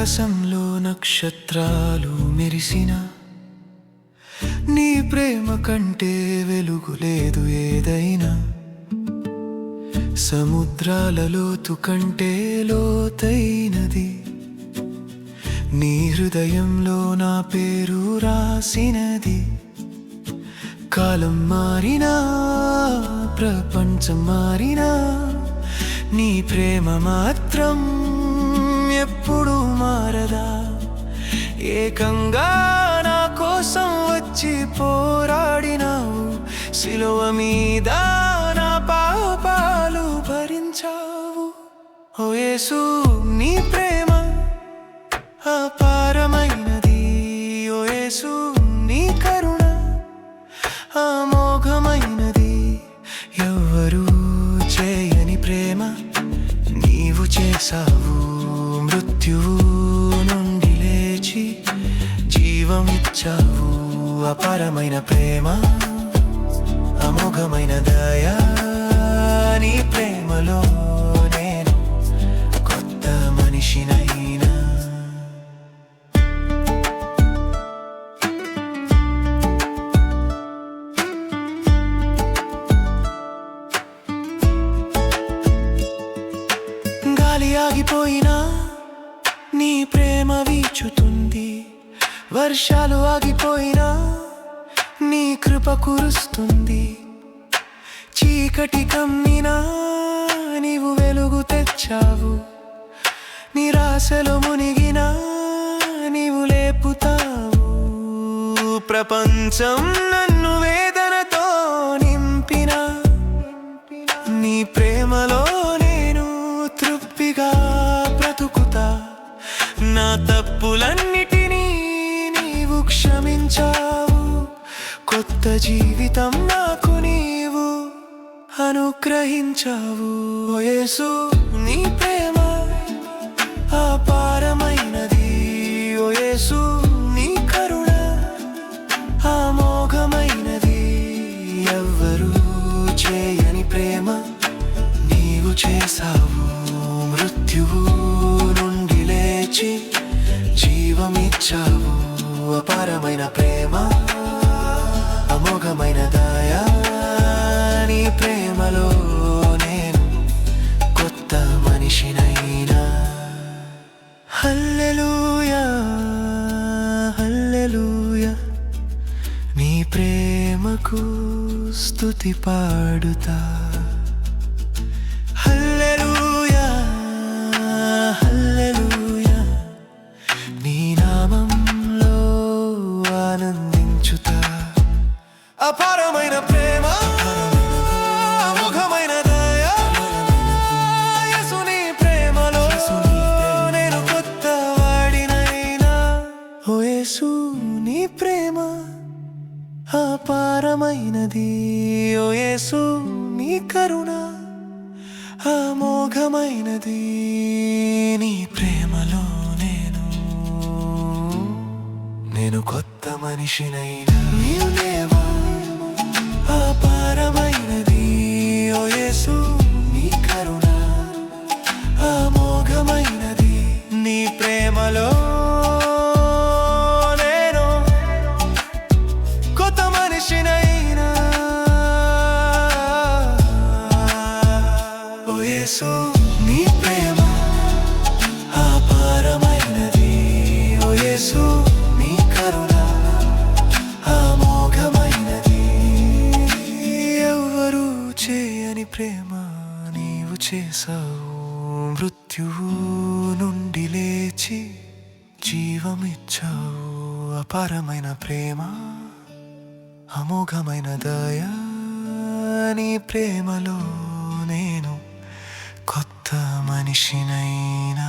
ఆకాశంలో నక్షత్రాలు మెరిసిన. నీ ప్రేమ కంటే వెలుగు లేదు ఏదైనా. సముద్రాల లోతు కంటే లోతైనది. నీ హృదయంలో నా పేరు రాసినది. కాలం మారినా ప్రపంచం మారినా. నీ ప్రేమ మాత్రం ఎప్పుడు మారదా? ఏకంగా నా కోసం వచ్చి పోరాడినావు. సిలువ మీద నా పాపాలు భరించావు. ఓయేసు నీ ప్రేమ అపారమైనది. ఓయేసు జీవమిచ్చావు. అపారమైన ప్రేమ అమోఘమైన దయా. నీ ప్రేమలో నేను కొత్త మనిషినైనా. గాలి ఆగిపోయినా వర్షాలు ఆగిపోయినా నీ కృప కురుస్తుంది. చీకటి కమ్మినా నీవు వెలుగు తెచ్చావు. నిరాశలో మునిగినా నీవు లేపుతావు. ప్రపంచం కొత్త జీవితం నాకు నీవు అనుగ్రహించావు. ఓయేసు నీ ప్రేమ అపారమైనది. ఓ నీ కరుణ అమోఘమైనది ఎవ్వరూ చేయని ప్రేమ నీవు చేసావు మృత్యువు నుండి లేచి జీవమిచ్చావు. అపారమైన ప్రేమ అమోఘమైన దయా నీ ప్రేమలో నేను కొత్త మనిషినైనా. హల్లెలూయా హల్లెలూయా. నీ ప్రేమకు స్తుతి పాడుతా. ప్రేమ అపారమైనది. ఓ యేసు నీ కరుణ అమోఘమైనది. నీ ప్రేమలో నేను నేను కొత్త మనిషినైనా. ప్రేమ నీవు చేసావు. మృత్యువు నుండి లేచి జీవమిచ్చావు. అపారమైన ప్రేమ అమోఘమైన దయా నీ ప్రేమలో నేను కొత్త మనిషినైనా.